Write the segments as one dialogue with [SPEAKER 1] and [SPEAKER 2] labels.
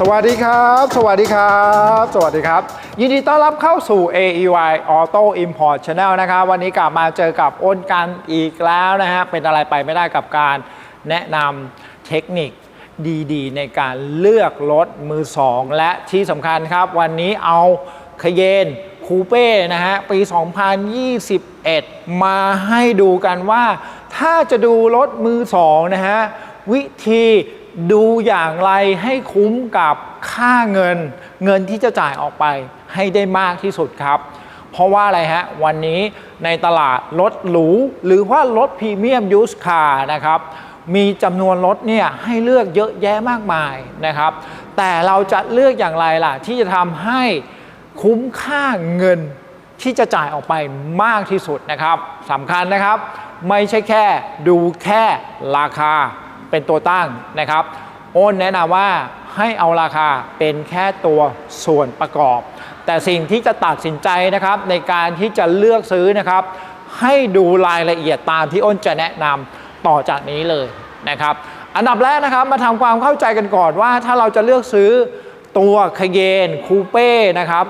[SPEAKER 1] สวัสดีครับ สวัสดีครับ สวัสดีครับ ยินดีต้อนรับเข้าสู่ AEY Auto Import Channel นะครับ วันนี้กลับมาเจอกับอ้นกันอีกแล้วนะฮะ เป็นอะไรไปไม่ได้กับการแนะนำเทคนิคดีๆ ในการเลือกรถมือสอง และที่สำคัญครับ วันนี้เอาคเยนคูเป้นะฮะ ปี 2021 มาให้ดูกันว่า ถ้าจะดูรถมือสองนะฮะ วิธี ดูอย่างไรให้คุ้มกับค่าเงิน เงินที่จะจ่ายออกไปให้ได้มากที่สุดครับ เพราะว่าอะไรฮะ วันนี้ในตลาดรถหรู หรือว่ารถพรีเมียมยูสคาร์นะครับ มีจำนวนรถเนี่ยให้เลือกเยอะแยะมากมายนะครับ แต่เราจะเลือกอย่างไรล่ะ ที่จะทำให้คุ้มค่าเงินที่จะจ่ายออกไปมากที่สุดนะครับสำคัญนะครับ ไม่ใช่แค่ดูแค่ราคา เป็นตัวตั้งนะครับโอนแนะนำว่าให้เอาราคาเป็นแค่ตัวส่วนประกอบ แต่สิ่งที่จะตัดสินใจนะครับในการที่จะเลือกซื้อนะครับ ให้ดูรายละเอียดตามที่อ้นจะแนะนำต่อจากนี้เลยนะครับ อันดับแรกนะครับมาทำความเข้าใจกันก่อนว่า ถ้าเราจะเลือกซื้อตัวคเยนคูเป้นะครับ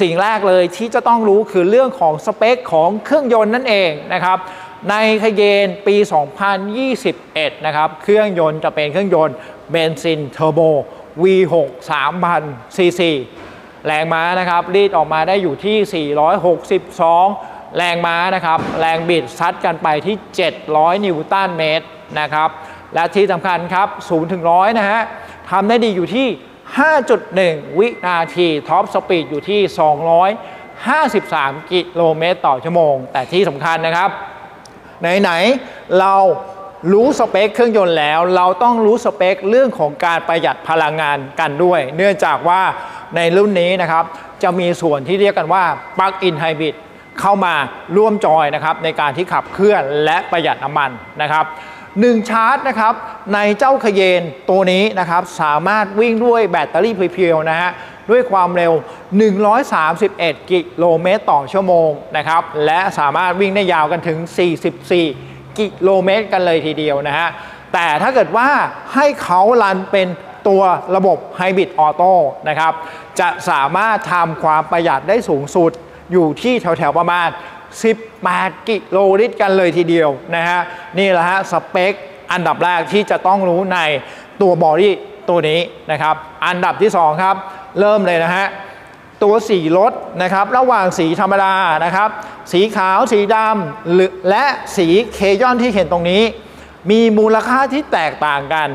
[SPEAKER 1] สิ่งแรกเลยที่จะต้องรู้คือเรื่องของสเปคของเครื่องยนต์นั่นเองนะครับ ในคเยนปี 2021 นะครับ เครื่องยนต์จะเป็นเครื่องยนต์เบนซินเทอร์โบ V6 3,000ซีซีแรงม้านะครับ รีดออกมาได้อยู่ที่ 462 แรงม้านะครับ แรงบิดซัดกันไปที่ 700 นิวตันเมตรนะครับ และที่สำคัญครับ0ถึง100 นะฮะทำได้ดีอยู่ที่ 5.1 วินาทีท็อปสปีดอยู่ที่ 253 กิโลเมตรต่อชั่วโมง แต่ที่สำคัญนะครับ ไหนๆเรารู้สเปคเครื่องยนต์แล้ว เราต้องรู้สเปคเรื่องของการประหยัดพลังงานกันด้วย เนื่องจากว่าในรุ่นนี้นะครับ จะมีส่วนที่เรียกกันว่า Plug-in Hybrid เข้ามาร่วมจอยนะครับในการที่ขับเคลื่อนและประหยัดน้ำมันนะครับหนึ่งชาร์จนะครับในเจ้าคเยนตัวนี้นะครับสามารถวิ่งด้วยแบตเตอรี่เพียวๆนะฮะ ด้วยความเร็ว 131 กิโลเมตรต่อชั่วโมงนะครับ และสามารถวิ่งได้ยาวกันถึง 44 กิโลเมตรกันเลยทีเดียวนะฮะ แต่ถ้าเกิดว่าให้เขารันเป็นตัวระบบไฮบริดออโต้นะครับ จะสามารถทำความประหยัดได้สูงสุดอยู่ที่แถวๆประมาณ 18 กิโลลิตรกันเลยทีเดียวนะฮะ นี่แหละฮะสเปคอันดับแรกที่จะต้องรู้ในตัวบอดี้ตัวนี้นะครับ อันดับที่ 2 ครับ เริ่มเลยนะฮะตัวสีรถนะครับระหว่างสีธรรมดานะครับ สีขาวสีดำและสีเคยอนที่เห็นตรงนี้ มีมูลค่าที่แตกต่างกัน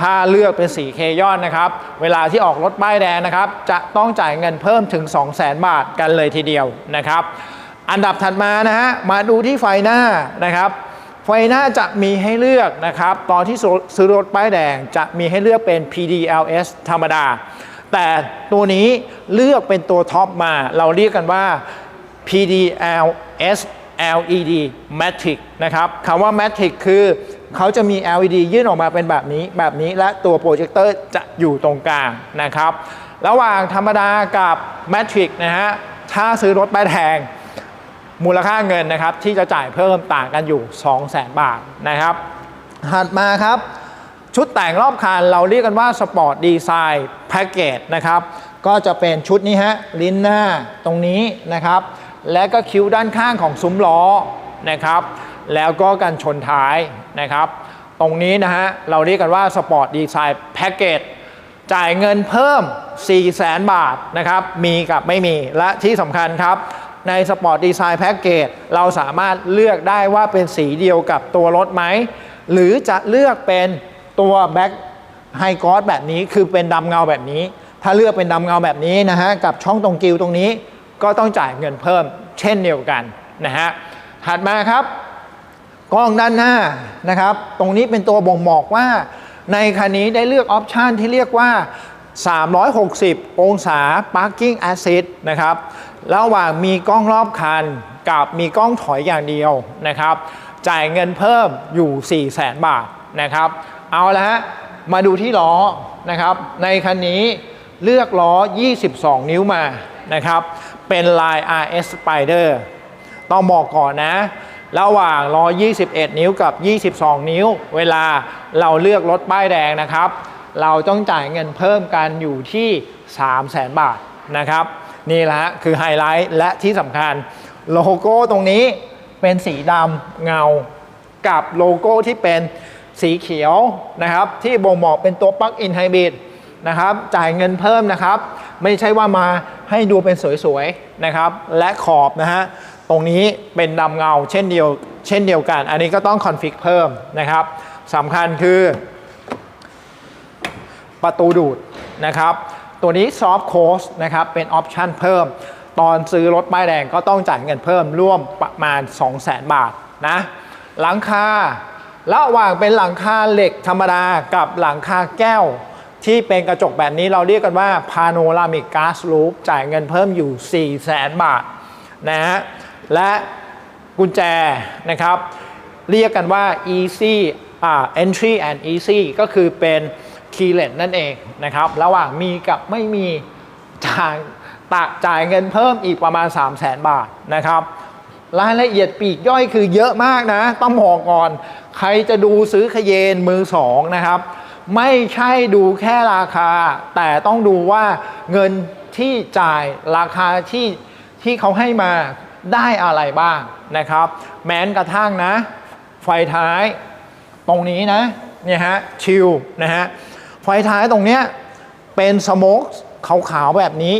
[SPEAKER 1] ถ้าเลือกเป็นสีเคยอนนะครับ เวลาที่ออกรถป้ายแดงนะครับ จะต้องจ่ายเงินเพิ่มถึง 200,000 บาทกันเลยทีเดียวนะครับ อันดับถัดมานะฮะมาดูที่ไฟหน้านะครับ ไฟหน้าจะมีให้เลือกนะครับ ตอนที่ซื้อรถป้ายแดงจะมีให้เลือกเป็น PDLS ธรรมดา แต่ตัวนี้เลือกเป็นตัวท็อปมา เราเรียกกันว่า PDLS LED Matrix นะครับคำว่า Matrix คือเขาจะมี LED ยื่นออกมาเป็นแบบนี้ แบบนี้และตัวโปรเจคเตอร์จะอยู่ตรงกลางนะครับ ระหว่างธรรมดากับ Matrix นะฮะ ถ้าซื้อรถป้ายแดงมูลค่าเงินนะครับ ที่จะจ่ายเพิ่มต่างกันอยู่ 200,000 บาทนะครับ ถัดมาครับ ชุดแต่งรอบคันเราเรียกกันว่าสปอร์ตดีไซน์แพ็กเกจนะครับ ก็จะเป็นชุดนี้ฮะ ลิ้นหน้าตรงนี้นะครับ และก็คิ้วด้านข้างของซุ้มล้อนะครับ แล้วก็กันชนท้ายนะครับ ตรงนี้นะฮะ เราเรียกกันว่าสปอร์ตดีไซน์แพ็กเกจจ่ายเงินเพิ่ม 4 0 0แสนบาทนะครับ มีกับไม่มี และที่สำคัญครับ ในสปอร์ตดีไซน์แพ็กเกจเราสามารถเลือกได้ว่าเป็นสีเดียวกับตัวรถไหม หรือจะเลือกเป็น ตัวแบ็คไฮกอสแบบนี้คือเป็นดำเงาแบบนี้ ถ้าเลือกเป็นดำเงาแบบนี้นะฮะกับช่องตรงกิวตรงนี้ก็ต้องจ่ายเงินเพิ่ม เช่นเดียวกันนะฮะถัดมาครับกล้องด้านหน้านะครับ ตรงนี้เป็นตัวบ่งบอกว่า ในคันนี้ได้เลือกออปชันที่เรียกว่า 360 องศา Parking Assist นะครับ ระหว่างมีกล้องรอบคันกับมีกล้องถอยอย่างเดียวนะครับ จ่ายเงินเพิ่มอยู่ 4 0 0 0 0 0 บาทนะครับ เอาละฮะ มาดูที่ล้อนะครับ ในคันนี้เลือกล้อ 22 นิ้วมานะครับ เป็นลาย RS Spider ต้องบอกก่อนนะ ระหว่างล้อ 21 นิ้วกับ 22 นิ้ว เวลาเราเลือกรถป้ายแดงนะครับ เราต้องจ่ายเงินเพิ่มกันอยู่ที่ 3 0 0แสนบาทนะครับ นี่แหละคือไฮไลท์และที่สำคัญโลโก้ตรงนี้เป็นสีดำเงากับโลโก้ที่เป็น สีเขียวนะครับที่บ่งบอกเป็นตัวปลั๊กอินไฮบริดนะครับจ่ายเงินเพิ่มนะครับ ไม่ใช่ว่ามาให้ดูเป็นสวยๆนะครับ และขอบนะฮะตรงนี้เป็นดำเงาเช่นเดียวเช่นเดียวกัน อันนี้ก็ต้องคอนฟิกเพิ่มนะครับสำคัญคือ ประตูดูดนะครับ ตัวนี้ซอฟ t โคสนะครับเป็นออปชันเพิ่ม ตอนซื้อรถป้ายแดงก็ต้องจ่ายเงินเพิ่มร่วมประมาณ 200,000 บาทนะหลังคา ระหว่างเป็นหลังคาเหล็กธรรมดากับหลังคาแก้ว ที่เป็นกระจกแบบนี้เราเรียกกันว่าพาโนรามิกกาซลูปจ่ายเงินเพิ่มอยู่ 400,000บาทนะฮะและกุญแจนะครับ เรียกกันว่า easy อ่า entry and easy ก็คือเป็น keyless นั่นเองนะครับ ระหว่างมีกับไม่มีจ่ายตะจ่ายเงินเพิ่มอีกประมาณ 3 0 0แสนบาทนะครับ รายละเอียดปีกย่อยคือเยอะมากนะ ต้องบอกก่อน ใครจะดูซื้อขยเยนมือสองนะครับ ไม่ใช่ดูแค่ราคา แต่ต้องดูว่าเงินที่จ่ายราคาที่ที่เขาให้มาได้อะไรบ้างนะครับ แม้กระทั่งนะ ไฟท้ายตรงนี้นะเนี่ยฮะชิลนะฮะไฟท้ายตรงเนี้ยเป็นสโมกขาวๆแบบนี้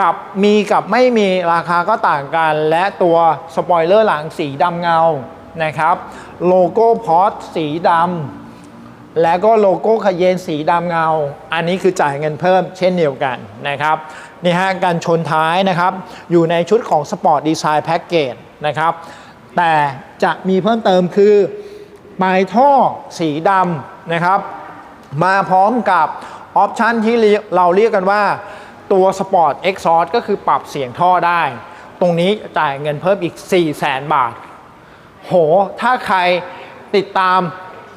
[SPEAKER 1] กับมีกับไม่มีราคาก็ต่างกัน และตัวสปอยเลอร์หลังสีดำเงานะครับ โลโก้พอร์ตสีดำและก็โลโก้ขยเยนสีดำเงา อันนี้คือจ่ายเงินเพิ่มเช่นเดียวกันนะครับนี่ฮะการชนท้ายนะครับ อยู่ในชุดของ Sport Design Package นะครับ แต่จะมีเพิ่มเติมคือปลายท่อสีดำนะครับ มาพร้อมกับออปชันที่เราเรียกกันว่า ตัว Sport Exhaust ก็คือปรับเสียงท่อได้ ตรงนี้จ่ายเงินเพิ่มอีก 4 0 0 0 0 0บาท โห ถ้าใครติดตาม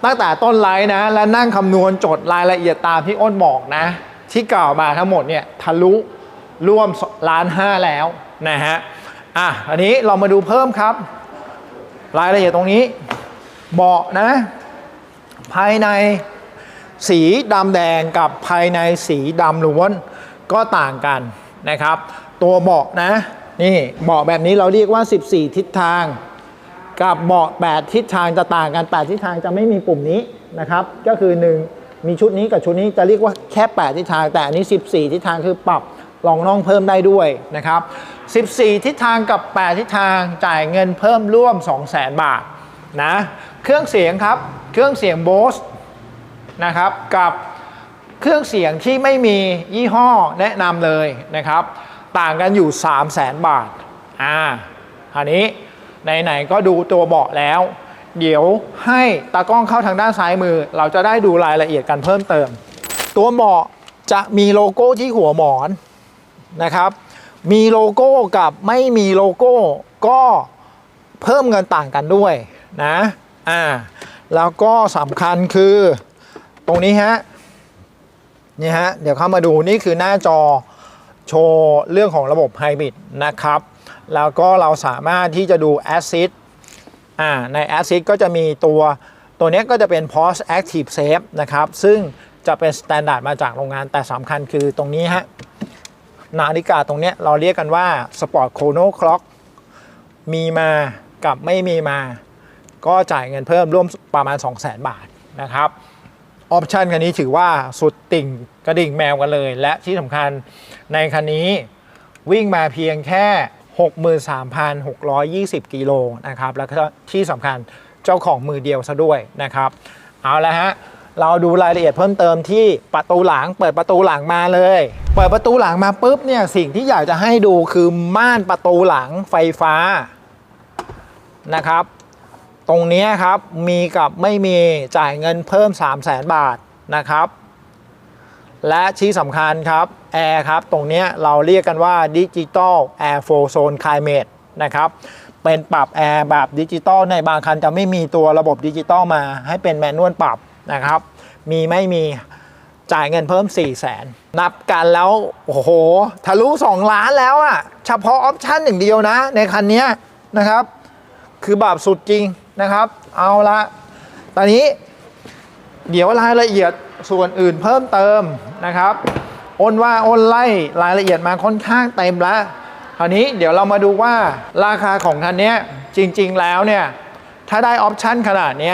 [SPEAKER 1] ตั้งแต่ต้นไลน์นะ และนั่งคำนวณจดรายละเอียดตามที่อ้นบอกนะ ที่กล่าวมาทั้งหมดเนี่ยทะลุร่วมล้านห้าแล้วนะฮะ อะ อันนี้เรามาดูเพิ่มครับ รายละเอียดตรงนี้เบาะนะ ภายในสีดำแดงกับภายในสีดำล้วน ก็ต่างกันนะครับ ตัวเบาะนะนี่เบาะแบบนี้เราเรียกว่า 14 ทิศทาง กับเบาะ8ทิศทางจะต่างกัน 8 ทิศทางจะไม่มีปุ่มนี้นะครับ ก็คือ 1 มีชุดนี้กับชุดนี้จะเรียกว่าแค่ 8 ทิศทาง แต่อันนี้ 14 ทิศทางคือปรับรองน่องเพิ่มได้ด้วยนะครับ 14 ทิศทางกับ 8 ทิศทางจ่ายเงินเพิ่มร่วม 200,000 บาทนะ เครื่องเสียงครับ เครื่องเสียงโบสนะครับ กับ เครื่องเสียงที่ไม่มียี่ห้อแนะนำเลยนะครับ ต่างกันอยู่ 3 0 0 0 0 0บาทอ่าครานี้ไหนๆก็ดูตัวเบาะแล้ว เดี๋ยวให้ตากล้องเข้าทางด้านซ้ายมือ เราจะได้ดูรายละเอียดกันเพิ่มเติม ตัวเบาะจะมีโลโก้ที่หัวหมอนนะครับ มีโลโก้กับไม่มีโลโก้ก็เพิ่มเงินต่างกันด้วยนะอ่าแล้วก็สำคัญคือตรงนี้ฮะ นี่ฮะเดี๋ยวเข้ามาดูนี่คือหน้าจอโชว์เรื่องของระบบไฮบริดนะครับ แล้วก็เราสามารถที่จะดู Assist อ่าใน Assist ก็จะมีตัวตัวนี้ก็จะเป็น Pause Active Save นะครับ ซึ่งจะเป็นสแตนดาร์ดมาจากโรงงานแต่สำคัญคือตรงนี้ฮะนาฬิกาตรงนี้เราเรียกกันว่า Sport Chrono Clock มีมากับไม่มีมา ก็จ่ายเงินเพิ่มร่วมประมาณ 200,000 บาทนะครับ ออปชันคันนี้ถือว่าสุดติ่งกระดิ่งแมวกันเลย และที่สำคัญในคันนี้วิ่งมาเพียงแค่ 63,620 กิโลนะครับ แล้วก็ที่สำคัญเจ้าของมือเดียวซะด้วยนะครับ เอาละฮะ เราดูรายละเอียดเพิ่มเติมที่ประตูหลัง เปิดประตูหลังมาเลย เปิดประตูหลังมาปุ๊บเนี่ยสิ่งที่อยากจะให้ดูคือม่านประตูหลังไฟฟ้านะครับ ตรงนี้ครับมีกับไม่มีจ่ายเงินเพิ่ม 3 0 0แสนบาทนะครับ และที่สำคัญครับแอร์ครับตรงนี้เราเรียกกันว่าดิจิตอลแอร์โฟโซนคลายเมดนะครับเป็นปรับแอร์แบบดิจิตอลในบางคันจะไม่มีตัวระบบดิจิตอลมาให้เป็นแมนนวลปรับนะครับ มีไม่มีจ่ายเงินเพิ่ม 4 0 0แสนนับกันแล้ว โอ้โห ทะลุ 2 ล้านแล้วอะเฉพาะออปชั่นอย่างเดียวนะ ในคันนี้นะครับ คือแบบสุดจริง นะครับ เอาละตอนนี้เดี๋ยวรายละเอียดส่วนอื่นเพิ่มเติมนะครับอ้นว่าอ้นไล่รายละเอียดมาค่อนข้างเต็มแล้วคราวนี้เดี๋ยวเรามาดูว่าราคาของคันนี้จริงๆแล้วเนี่ยถ้าได้ออปชั่นขนาดนี้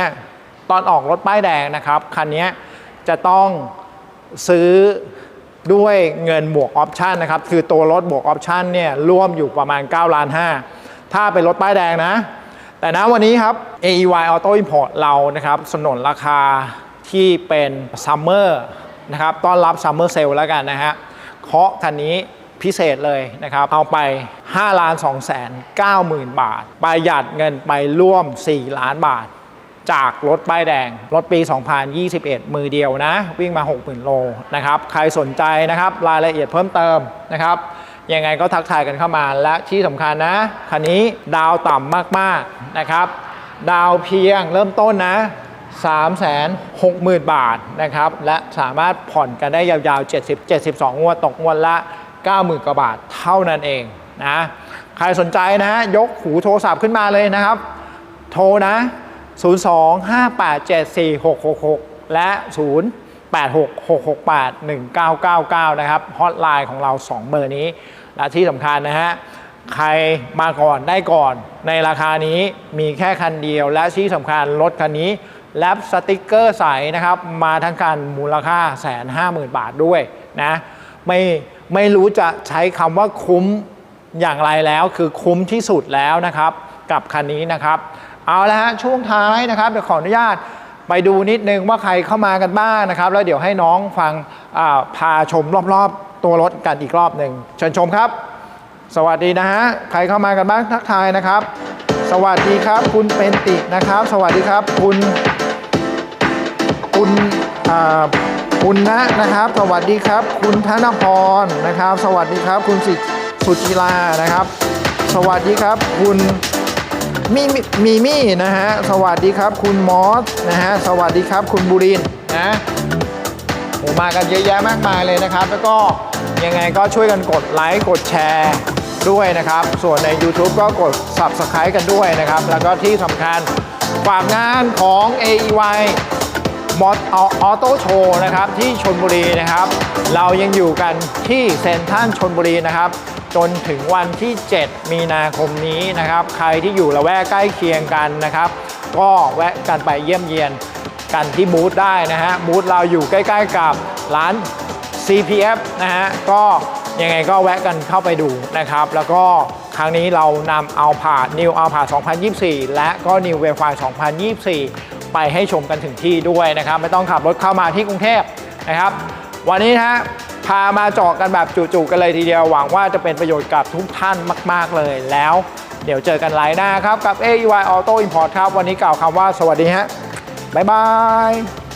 [SPEAKER 1] ตอนออกรถป้ายแดงนะครับคันนี้จะต้องซื้อด้วยเงินบวกออปชันนะครับ คือตัวรถบวกออปชันเนี่ยร่วมอยู่ประมาณ9ล้าน5ถ้าเป็นรถป้ายแดงนะ แต่ณวันนี้ครับ AEY Auto Import เรานะครับสนนราคาที่เป็นซัมเมอร์นะครับต้อนรับซัมเมอร์เซลแล้วกันนะฮะเคาะคันนี้พิเศษเลยนะครับ เอาไป 5 ล้าน2แสน9หมื่นบาท ประหยัดเงินไปร่วม 4 ล้านบาท จากรถป้ายแดง รถปี 2021 มือเดียวนะ วิ่งมา 60,000 โลนะครับ ใครสนใจนะครับ รายละเอียดเพิ่มเติมนะครับ ยังไงก็ทักทายกันเข้ามาและที่สำคัญนะ คันนี้ดาวต่ำมากๆนะครับ ดาวเพียงเริ่มต้นนะ360,000 บาทนะครับ และสามารถผ่อนกันได้ยาวๆ 70 72 งวดตกงวดละ 90,000 กว่าบาทเท่านั้นเองนะ ใครสนใจนะฮะยกหูโทรศัพท์ขึ้นมาเลยนะครับ โทรนะ 02-587-4666 และ 0866681999นะครับ ฮอตไลน์ของเรา 2 เบอร์นี้ และที่สำคัญนะฮะใครมาก่อนได้ก่อนในราคานี้มีแค่คันเดียว และที่สำคัญรถคันนี้แลบสติกเกอร์ใสนะครับมาทั้งคันมูลค่าแสนห้าหมื่นบาทด้วยนะไม่ไม่รู้จะใช้คำว่าคุ้มอย่างไรแล้วคือคุ้มที่สุดแล้วนะครับ กับคันนี้นะครับ เอาละฮะช่วงท้ายนะครับเดี๋ยวขออนุญาตไปดูนิดนึงว่าใครเข้ามากันบ้างนะครับ แล้วเดี๋ยวให้น้องฟังพาชมรอบๆ ตัวรถกันอีกรอบหนึ่งเชิญชมครับ สวัสดีนะฮะใครเข้ามากันบ้างทักทายนะครับ สวัสดีครับ คุณเป็นตินะครับ สวัสดีครับ คุณ คุณอ่าคุณนะนะครับ สวัสดีครับ คุณธนพรนะครับ สวัสดีครับ คุณสิสุจิลานะครับ สวัสดีครับ คุณมีมีมีมี่นะฮะสวัสดีครับ คุณมอสนะฮะสวัสดีครับ คุณบุรินนะโอ้มากันเยอะแยะมากมายเลยนะครับ แล้วก็ ยังไงก็ช่วยกันกดไลค์กดแชร์ด้วยนะครับ ส่วนใน YouTube ก็กด Subscribe กันด้วยนะครับ แล้วก็ที่สำคัญฝากงานของ AEY มออออโต้โชว์นะครับที่ชนบุรีนะครับ เรายังอยู่กันที่เซ็นทรัลชนบุรีนะครับ จนถึงวันที่ 7 มีนาคมนี้นะครับ ใครที่อยู่ละแวกใกล้เคียงกันนะครับ ก็แวะกันไปเยี่ยมเยียนกันที่บูธได้นะฮะบูธเราอยู่ใกล้ ๆ กับร้าน CPF นะฮะก็ยังไงก็แวะกันเข้าไปดูนะครับ แล้วก็ครั้งนี้เรานำเอาผ่า New a l p a 2024 และก็ New w a y f i 2024 ไปให้ชมกันถึงที่ด้วยนะครับ ไม่ต้องขับรถเข้ามาที่กรุงเทพนะครับ วันนี้นะฮะพามาจาะกันแบบจุๆกันเลยทีเดียวหวังว่าจะเป็นประโยชน์กับทุกท่านมาก ๆเลยแล้ว เดี๋ยวเจอกันไลน์หน้าครับ กับ AEY Auto Import ครับ วันนี้กล่าวคำว่าสวัสดีฮะบ๊ายบาย